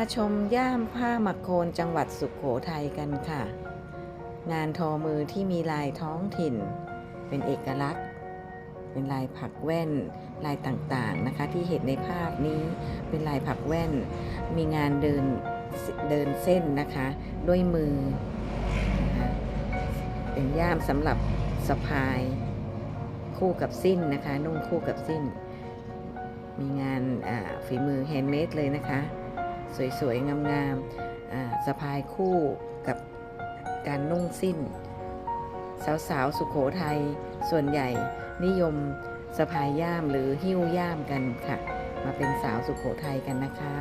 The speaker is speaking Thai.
มาชมย่ามผ้าหมักโคนจังหวัดสุขโขทัยกันค่ะ งานทอมือที่มีลายท้องถิ่น เป็นเอกลักษณ์ เป็นลายผักแว่น ลายต่างๆนะคะ ที่เห็นในภาพนี้เป็นลายผักแว่น มีงานเดินเดินเส้นนะคะ ด้วยมือนะคะเป็นย่ามสำหรับสะพายคู่กับสิ้นนะคะ นุ่งคู่กับสิ้น มีงานฝีมือแฮนด์เมดเลยนะคะ สวยๆ งามๆสะพายคู่กับการนุ่งสิ้น สาวๆ สุขโขทัยส่วนใหญ่นิยมสะพายย่ามหรือหิ้วย่ามกันค่ะ มาเป็นสาวสุขโขทัยกันนะคะ